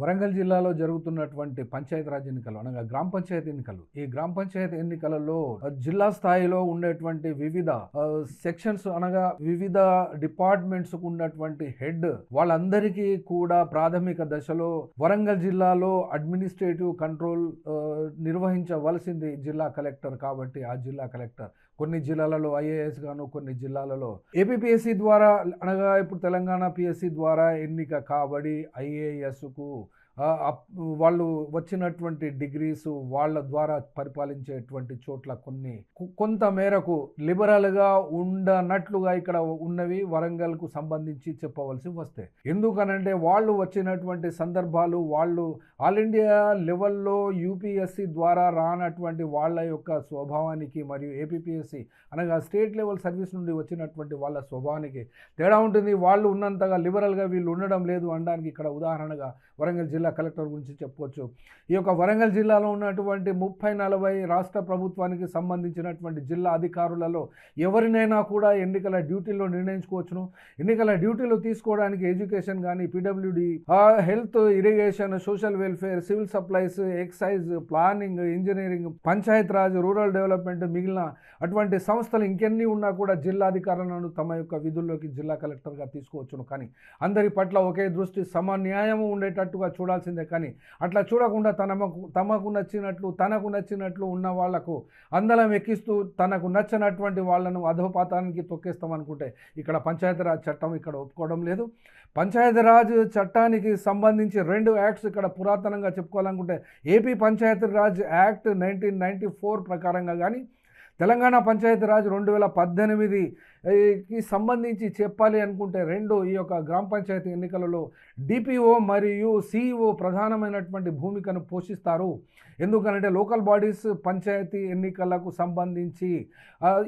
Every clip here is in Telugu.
వరంగల్ జిల్లాలో జరుగుతున్నటువంటి పంచాయతీరాజ్ ఎన్నికలు అనగా గ్రామ పంచాయతీ ఎన్నికలు. ఈ గ్రామ పంచాయతీ ఎన్నికలలో జిల్లా స్థాయిలో ఉండేటువంటి వివిధ సెక్షన్స్ అనగా వివిధ డిపార్ట్మెంట్స్కు ఉన్నటువంటి హెడ్ వాళ్ళందరికీ కూడా ప్రాథమిక దశలో వరంగల్ జిల్లాలో అడ్మినిస్ట్రేటివ్ కంట్రోల్ నిర్వహించవలసింది జిల్లా కలెక్టర్ కాబట్టి ఆ జిల్లా కలెక్టర్. కొన్ని జిల్లాలలో ఐఏఎస్ గాను కొన్ని జిల్లాలలో ఏపీపీఎస్సీ ద్వారా అనగా ఇప్పుడు తెలంగాణ పిఎస్సి ద్వారా ఎన్నిక కాబడి ఐఏఎస్కు వాళ్ళు వచ్చినటువంటి డిగ్రీస్ వాళ్ళ ద్వారా పరిపాలించేటువంటి చోట్ల కొన్ని. కొంత మేరకు లిబరల్గా ఉండనట్లుగా ఇక్కడ ఉన్నవి వరంగల్కు సంబంధించి చెప్పవలసి వస్తాయి ఎందుకనంటే వాళ్ళు వచ్చినటువంటి సందర్భాలు వాళ్ళు ఆల్ ఇండియా లెవెల్లో యూపీఎస్సి ద్వారా రానటువంటి వాళ్ళ యొక్క స్వభావానికి మరియు ఏపీపీఎస్సి అనగా స్టేట్ లెవెల్ సర్వీస్ నుండి వచ్చినటువంటి వాళ్ళ స్వభావానికి తేడా ఉంటుంది. వాళ్ళు ఉన్నంతగా లిబరల్గా వీళ్ళు ఉండడం లేదు అనడానికి ఇక్కడ ఉదాహరణగా వరంగల్ జిల్లా కలెక్టర్ గురించి చెప్పుకోవచ్చు. ఈ యొక్క వరంగల్ జిల్లాలో ఉన్నటువంటి ముప్పై నలభై రాష్ట్ర ప్రభుత్వానికి సంబంధించినటువంటి జిల్లా అధికారులలో ఎవరినైనా కూడా ఎన్నికల డ్యూటీలో నిర్ణయించుకోవచ్చును. ఎన్నికల డ్యూటీలు తీసుకోవడానికి ఎడ్యుకేషన్ కానీ PWD health irrigation social welfare civil supplies excise planning engineering panchayat Raj rural development మిగిలిన అటువంటి సంస్థలు ఇంకెన్ని ఉన్నా కూడా జిల్లా అధికారులను తమ యొక్క విధుల్లోకి జిల్లా కలెక్టర్గా తీసుకోవచ్చును. కానీ అందరి పట్ల ఒకే దృష్టి సమన్యాయము ఉండేటట్టుగా చూడాలి. చూడాల్సిందే కానీ అట్లా చూడకుండా తనకు తమకు నచ్చినట్లు తనకు నచ్చినట్లు ఉన్న వాళ్ళకు అందలం ఎక్కిస్తూ తనకు నచ్చనటువంటి వాళ్ళను అధోపాతానికి తొక్కేస్తామనుకుంటే ఇక్కడ పంచాయతీరాజ్ చట్టం ఇక్కడ ఒప్పుకోవడం లేదు. పంచాయతీరాజ్ చట్టానికి సంబంధించి రెండు యాక్ట్స్ ఇక్కడ పురాతనంగా చెప్పుకోవాలనుకుంటే AP Panchayati Raj act nineteen ninety four ప్రకారంగా కానీ తెలంగాణ పంచాయతీరాజ్ రెండు వేల పద్దెనిమిది కి సంబంధించి చెప్పాలి అనుకుంటే రెండు ఈ యొక్క గ్రామ పంచాయతీ ఎన్నికలలో డిపిఓ మరియు సిఇఓ ప్రధానమైనటువంటి భూమికను పోషిస్తారు. ఎందుకనంటే లోకల్ బాడీస్ పంచాయతీ ఎన్నికలకు సంబంధించి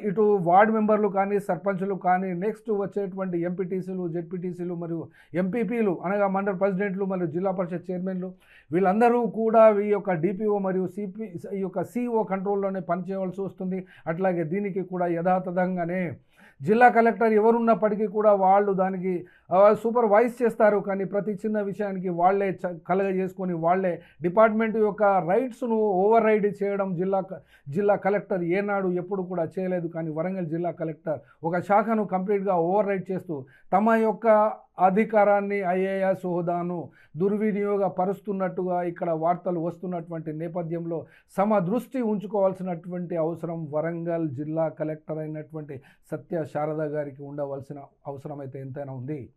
ఇటు వార్డు మెంబర్లు కానీ సర్పంచులు కానీ నెక్స్ట్ వచ్చేటువంటి ఎంపీటీసీలు జెడ్పీటీసీలు మరియు ఎంపీపీలు అనగా మండల ప్రెసిడెంట్లు మరియు జిల్లా పరిషత్ చైర్మన్లు వీళ్ళందరూ కూడా ఈ యొక్క డిపిఓ మరియు సిపి ఈ యొక్క సిఇఓ కంట్రోల్లోనే పనిచేయవలసి వస్తుంది. అట్లాగే దీనికి కూడా యథాతథంగానే జిల్లా కలెక్టర్ ఎవరున్నప్పటికీ కూడా వాళ్ళు దానికి సూపర్వైజ్ చేస్తారు. కానీ ప్రతి చిన్న విషయానికి వాళ్ళే చ కలగజేసుకొని వాళ్ళే డిపార్ట్మెంట్ యొక్క రైట్స్ను ఓవర్ రైడ్ చేయడం జిల్లా జిల్లా కలెక్టర్ ఏనాడు ఎప్పుడు కూడా చేయలేదు. కానీ వరంగల్ జిల్లా కలెక్టర్ ఒక శాఖను కంప్లీట్గా ఓవర్ రైడ్ చేస్తూ తమ యొక్క అధికారాన్ని ఐఏఎస్ హోదాను దుర్వినియోగపరుస్తున్నట్టుగా ఇక్కడ వార్తలు వస్తున్నటువంటి నేపథ్యంలో సమ దృష్టి ఉంచుకోవాల్సినటువంటి అవసరం వరంగల్ జిల్లా కలెక్టర్ అయినటువంటి సత్య శారద గారికి ఉండవలసిన అవసరం అయితే ఎంతైనా ఉంది.